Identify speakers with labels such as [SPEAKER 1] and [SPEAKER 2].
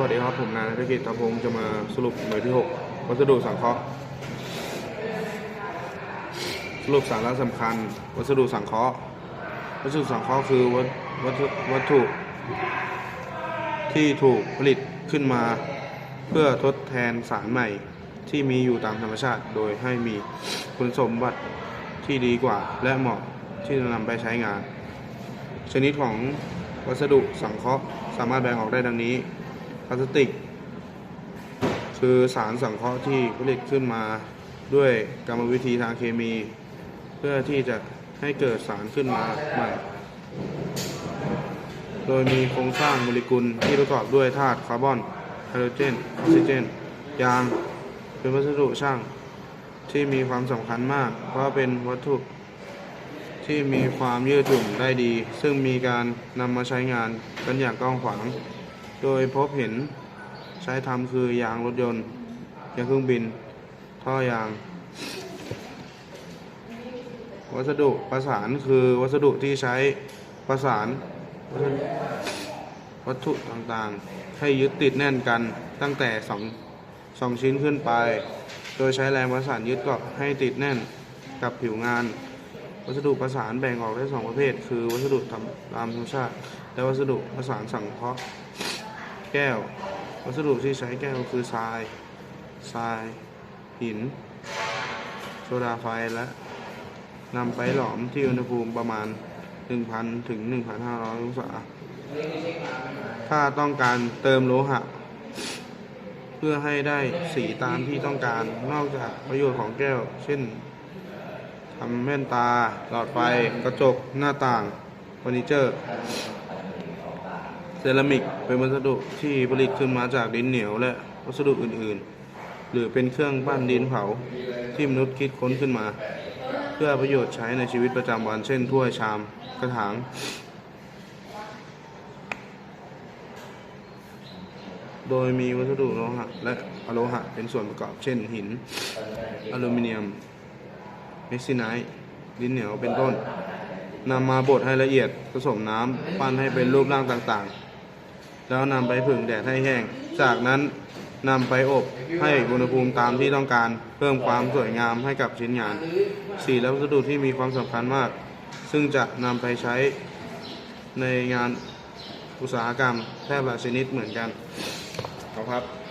[SPEAKER 1] สวัสดีครับ ผมนายนักธุรกิจตะพงศ์จะมาสรุปหน่วยที่ 6 วัสดุสังเคราะห์ สรุปสาระสำคัญ วัสดุสังเคราะห์ วัสดุสังเคราะห์คือวัตวัตถุวัตถุ ที่ถูกผลิตขึ้นมา เพื่อทดแทนสารใหม่ที่มีอยู่ตามธรรมชาติ โดยให้มีคุณสมบัติที่ดีกว่า และเหมาะที่จะนำไปใช้งาน ชนิดของวัสดุสังเคราะห์สามารถแบ่งออกได้ดังนี้ พลาสติก คือสารสังเคราะห์ที่ผลิตขึ้นมาด้วยกรรมวิธีทางเคมี เพื่อที่จะให้เกิดสารขึ้นมาใหม่ โดยมีโครงสร้างโมเลกุลที่ประกอบด้วยธาตุคาร์บอนไฮโดรเจนออกซิเจน ยาง เป็นวัสดุช่างที่มีความสำคัญมาก เพราะเป็นวัตถุที่มีความยืดหยุ่นได้ดี ซึ่งมีการนำมาใช้งานกันอย่างกว้างขวาง โดยพบเห็นใช้ทำคือยางรถยนต์ยางเครื่องบิน ท่อยาง วัสดุประสานคือวัสดุที่ใช้ประสานวัสดุวัตถุต่างๆ ให้ยึดติดแน่นกันตั้งแต่สองสองชิ้นขึ้นไป โดยใช้แรงประสานยึดเกาะให้ติดแน่นกับผิวงาน วัสดุประสานแบ่งออกได้สองประเภท คือวัสดุทำตามธรรมชาติ และวัสดุประสานสังเคราะห์ แก้ว วัสดุที่ใช้แก้วคือทราย ทราย หิน โซดาไฟและนำไปหลอมที่อุณหภูมิประมาณ 1,000 ถึง 1,500 องศา ถ้าต้องการเติมโลหะ เพื่อให้ได้สีตามที่ต้องการ นอกจากประโยชน์ของแก้ว เช่นทำแว่นตา หลอดไฟ กระจก หน้าต่างเฟอร์นิเจอร์ เซรามิกเป็นวัสดุที่ผลิตขึ้นมาจากดินเหนียวและวัสดุอื่นๆ หรือเป็นเครื่องปั้นดินเผาที่มนุษย์คิดค้นขึ้นมา เพื่อประโยชน์ใช้ในชีวิตประจำวันเช่นถ้วยชามกระถาง โดยมีวัสดุโลหะและอะโลหะเป็นส่วนประกอบ เช่นหิน อลูมิเนียมเมสซิไนท์ดินเหนียวเป็นต้นนำมาบดให้ละเอียดผสมน้ำ ปั้นให้เป็นรูปร่างต่างๆ แล้วนำไปผึ่งแดดให้แห้ง จากนั้นนำไปอบให้อุณหภูมิตามที่ต้องการ เพิ่มความสวยงามให้กับชิ้นงาน สีและวัสดุที่มีความสำคัญมาก ซึ่งจะนำไปใช้ในงานอุตสาหกรรมแทบหลายชนิดเหมือนกันขอบคุณครับ